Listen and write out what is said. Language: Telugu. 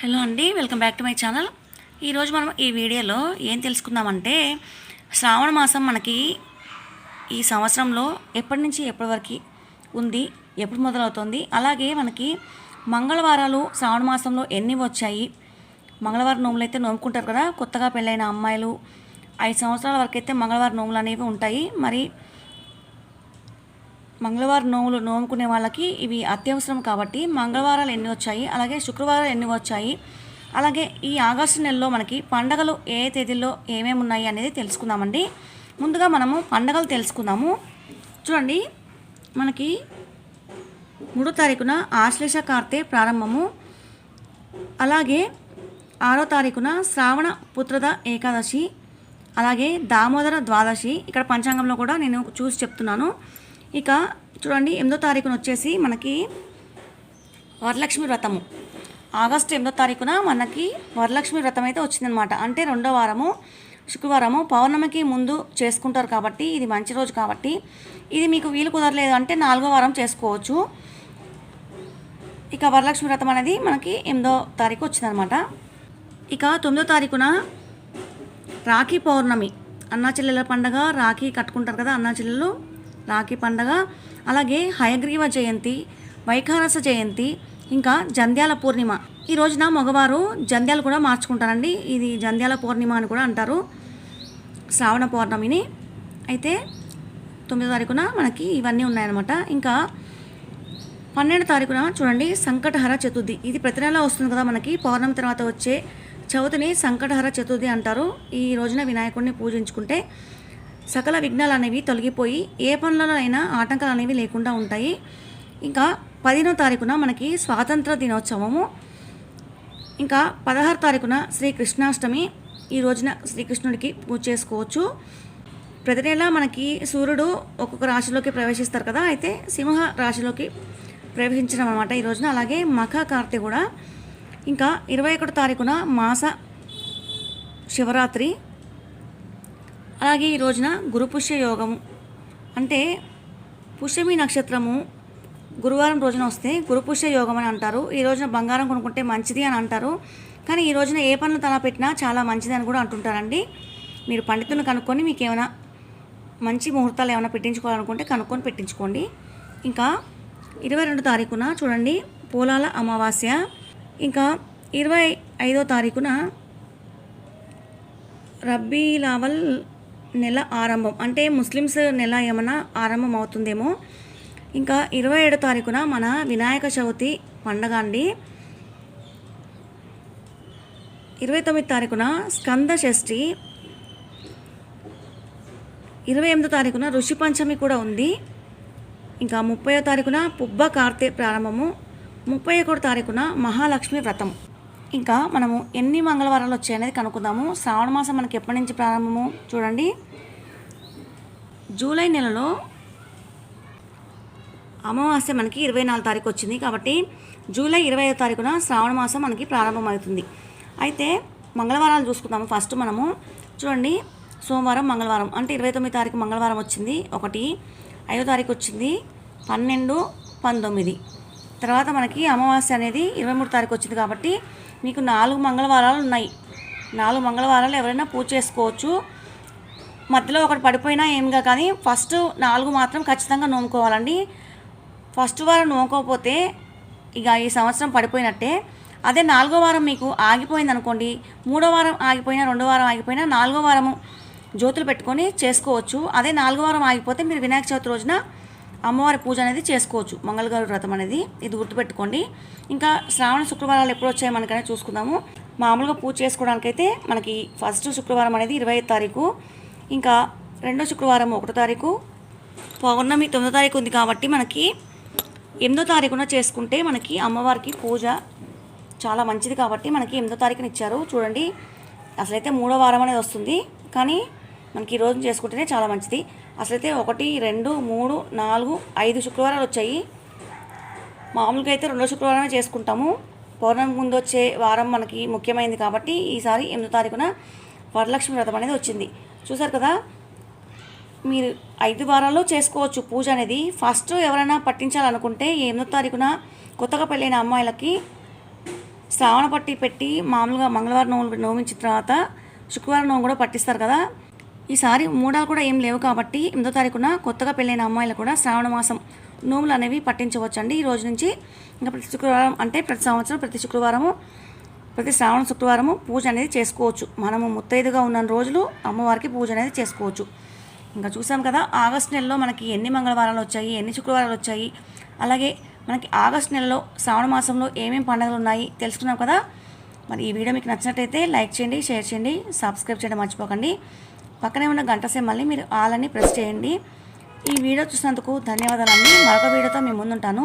హలో అండి welcome back to my channel. ఈరోజు మనం ఈ వీడియోలో ఏం తెలుసుకుందామంటే శ్రావణ మాసం మనకి ఈ సంవత్సరంలో ఎప్పటి నుంచి ఎప్పటి వరకు ఉంది ఎప్పుడు మొదలవుతుంది అలాగే మనకి మంగళవారాలు శ్రావణ మాసంలో ఎన్ని వచ్చాయి. మంగళవారం నోములు అయితే నోముకుంటారు కదా కొత్తగా పెళ్ళైన అమ్మాయిలు ఐదు సంవత్సరాల వరకు అయితే మంగళవారం నోములు అనేవి ఉంటాయి. మరి మంగళవారం నోములు నోముకునే వాళ్ళకి ఇవి అత్యవసరం కాబట్టి మంగళవారాలు ఎన్ని వచ్చాయి? అలాగే శుక్రవారాలు ఎన్ని వచ్చాయి? అలాగే ఈ ఆగస్టు నెలలో మనకి పండగలు ఏ తేదీల్లో ఏమేమి ఉన్నాయి అనేది తెలుసుకుందామండి. ముందుగా మనము పండగలు తెలుసుకుందాము. చూడండి మనకి మూడో తారీఖున ఆశ్లేష కార్తె ప్రారంభము. అలాగే ఆరో తారీఖున శ్రావణ పుత్రద ఏకాదశి. అలాగే దామోదర ద్వాదశి. ఇక్కడ పంచాంగంలో కూడా నేను చూసి చెప్తున్నాను. ఇక చూడండి ఎనిమిదో తారీఖున వచ్చేసి మనకి వరలక్ష్మి వ్రతము. ఆగస్టు ఎనిమిదో తారీఖున మనకి వరలక్ష్మి వ్రతం అయితే వచ్చిందనమాట అంటే రెండో వారము శుక్రవారము పౌర్ణమికి ముందు చేసుకుంటారు కాబట్టి ఇది మంచి రోజు కాబట్టి ఇది మీకు వీలు కుదరలేదు అంటే నాలుగో వారం చేసుకోవచ్చు. ఇక వరలక్ష్మి వ్రతం అనేది మనకి ఎనిమిదో తారీఖు వచ్చిందనమాట ఇక తొమ్మిదో తారీఖున రాఖీ పౌర్ణమి. అన్నా చెల్లెల పండగ రాఖీ కట్టుకుంటారు కదా అన్నా చెల్లెలు రాఖీ పండగ. అలాగే హయగ్రీవ జయంతి వైఖారస జయంతి ఇంకా జంధ్యాల పూర్ణిమ. ఈ రోజున మగవారు జంధ్యాలు కూడా మార్చుకుంటారండి. ఇది జంధ్యాల పూర్ణిమ అని కూడా అంటారు. శ్రావణ పౌర్ణమిని. అయితే తొమ్మిదో తారీఖున మనకి ఇవన్నీ ఉన్నాయన్నమాట. ఇంకా పన్నెండు తారీఖున చూడండి సంకటహర చతుర్థి. ఇది ప్రతి నెల వస్తుంది కదా మనకి. పౌర్ణమి తర్వాత వచ్చే చవితిని సంకటహర చతుర్థి అంటారు. ఈ రోజున వినాయకుడిని పూజించుకుంటే సకల విఘ్నాలు అనేవి తొలగిపోయి ఏ పనులలో అయినా ఆటంకాలు అనేవి లేకుండా ఉంటాయి. ఇంకా పదిహేనో తారీఖున మనకి స్వాతంత్ర దినోత్సవము. ఇంకా పదహారు తారీఖున శ్రీకృష్ణాష్టమి ఈ రోజున శ్రీకృష్ణుడికి పూజ చేసుకోవచ్చు. ప్రతి నెల మనకి సూర్యుడు ఒక్కొక్క రాశిలోకి ప్రవేశిస్తారు కదా అయితే సింహ రాశిలోకి ప్రవేశించడం అనమాట ఈ రోజున. అలాగే మఖ కార్తె కూడా. ఇంకా ఇరవై ఒకటో తారీఖున మాస శివరాత్రి. అలాగే ఈ రోజున గురుపుష్య యోగము అంటే పుష్యమి నక్షత్రము గురువారం రోజున వస్తే గురుపుష్య యోగం అని అంటారు. ఈ రోజున బంగారం కొనుక్కుంటే మంచిది అని అంటారు. కానీ ఈ రోజున ఏ పనులు తల పెట్టినా చాలా మంచిది అని కూడా అంటుంటారండి. మీరు పండితులను కనుక్కొని మీకు ఏమైనా మంచి ముహూర్తాలు ఏమైనా పెట్టించుకోవాలనుకుంటే కనుక్కొని పెట్టించుకోండి. ఇంకా ఇరవై రెండు తారీఖున చూడండి పోలాల అమావాస్య. ఇంకా ఇరవై ఐదో తారీఖున రబ్బీ లావల్ నెల ఆరంభం. అంటే ముస్లిమ్స్ నెల ఏమైనా ఆరంభం అవుతుందేమో. ఇంకా ఇరవై ఏడో తారీఖున మన వినాయక చవితి పండగ అండి. ఇరవై తొమ్మిది తారీఖున స్కంద షష్ఠి. ఇరవై ఎనిమిదో తారీఖున ఋషి పంచమి కూడా ఉంది. ఇంకా ముప్పయో తారీఖున పుబ్బ కార్తె ప్రారంభము. ముప్పై ఒకటో తారీఖున మహాలక్ష్మి వ్రతం. ఇంకా మనము ఎన్ని మంగళవారాలు వచ్చాయనేది కనుక్కుందాము. శ్రావణ మాసం మనకి ఎప్పటి నుంచి ప్రారంభము చూడండి. జూలై నెలలో అమావాస్య మనకి ఇరవై నాలుగు తారీఖు వచ్చింది కాబట్టి జూలై ఇరవై ఐదో తారీఖున శ్రావణ మాసం మనకి ప్రారంభమవుతుంది. అయితే మంగళవారాలు చూసుకుందాము ఫస్ట్ మనము. చూడండి సోమవారం మంగళవారం అంటే ఇరవై తొమ్మిది తారీఖు మంగళవారం వచ్చింది. ఒకటి ఐదో తారీఖు వచ్చింది. పన్నెండు పంతొమ్మిది. తర్వాత మనకి అమావాస్య అనేది ఇరవై మూడు తారీఖు వచ్చింది కాబట్టి మీకు నాలుగు మంగళవారాలు ఉన్నాయి. నాలుగు మంగళవారాలు ఎవరైనా పూజ చేసుకోవచ్చు. మధ్యలో ఒకటి పడిపోయినా ఏంగా కానీ ఫస్ట్ నాలుగు మాత్రం ఖచ్చితంగా నోముకోవాలండి. ఫస్ట్ వారం నోముకోకపోతే ఇక ఈ సంవత్సరం పడిపోయినట్టే. అదే నాలుగో వారం మీకు ఆగిపోయింది అనుకోండి మూడో వారం ఆగిపోయినా రెండో వారం ఆగిపోయినా నాలుగో వారము జ్యోతులు పెట్టుకొని చేసుకోవచ్చు. అదే నాలుగో వారం ఆగిపోతే మీరు వినాయక చవితి రోజున అమ్మవారి పూజ అనేది చేసుకోవచ్చు. మంగళగారు వ్రతం అనేది ఇది గుర్తుపెట్టుకోండి. ఇంకా శ్రావణ శుక్రవారాలు ఎప్పుడు వచ్చాయి మనకనే చూసుకుందాము. మామూలుగా పూజ చేసుకోవడానికైతే మనకి ఫస్ట్ శుక్రవారం అనేది ఇరవై తారీఖు. ఇంకా రెండో శుక్రవారం ఒకటో తారీఖు. పౌర్ణమి తొమ్మిదో తారీఖు ఉంది కాబట్టి మనకి ఎనిమిదో తారీఖున చేసుకుంటే మనకి అమ్మవారికి పూజ చాలా మంచిది కాబట్టి మనకి ఎనిమిదో తారీఖున ఇచ్చారు. చూడండి అసలైతే మూడో వారం అనేది వస్తుంది. కానీ మనకి ఈ రోజు చేసుకుంటేనే చాలా మంచిది. అసలైతే ఒకటి రెండు మూడు నాలుగు ఐదు శుక్రవారాలు వచ్చాయి. మామూలుగా అయితే రెండో శుక్రవారమే చేసుకుంటాము. పౌర్ణమి ముందు వచ్చే వారం మనకి ముఖ్యమైనది కాబట్టి ఈసారి ఎనిమిదో తారీఖున వరలక్ష్మి వ్రతం అనేది వచ్చింది. చూసారు కదా? మీరు ఐదు వారాల్లో చేసుకోవచ్చు పూజ అనేది. ఫస్ట్ ఎవరైనా పట్టించాలనుకుంటే ఎనిమిదో తారీఖున కొత్తగా పెళ్ళైన అమ్మాయిలకి శ్రావణ పట్టి పెట్టి మామూలుగా మంగళవారం నోము నోమించిన తర్వాత శుక్రవారం నోము కూడా పట్టిస్తారు కదా? ఈసారి మూడాలు కూడా ఏం లేవు కాబట్టి ఎనిమిదో తారీఖున కొత్తగా పెళ్ళైన అమ్మాయిలు కూడా శ్రావణ మాసం నోములు అనేవి పట్టించవచ్చండి. ఈ రోజు నుంచి ఇంకా ప్రతి శుక్రవారం అంటే ప్రతి సంవత్సరం ప్రతి శుక్రవారము ప్రతి శ్రావణ శుక్రవారము పూజ అనేది చేసుకోవచ్చు. మనము ముత్తైదుగా ఉన్న రోజులు అమ్మవారికి పూజ అనేది చేసుకోవచ్చు. ఇంకా చూసాం కదా ఆగస్ట్ నెలలో మనకి ఎన్ని మంగళవారాలు వచ్చాయి ఎన్ని శుక్రవారాలు వచ్చాయి అలాగే మనకి ఆగస్ట్ నెలలో శ్రావణ మాసంలో ఏమేమి పండుగలు ఉన్నాయి తెలుసుకున్నాం కదా. మరి ఈ వీడియో మీకు నచ్చినట్టయితే లైక్ చేయండి షేర్ చేయండి సబ్స్క్రైబ్ చేయడం మర్చిపోకండి. పక్కనే ఉన్న గంట మళ్ళీ మీరు ఆల్ అని ప్రెస్ చేయండి. ఈ వీడియో చూసినందుకు ధన్యవాదాలండి. మరొక వీడియోతో మీ ముందుంటాను.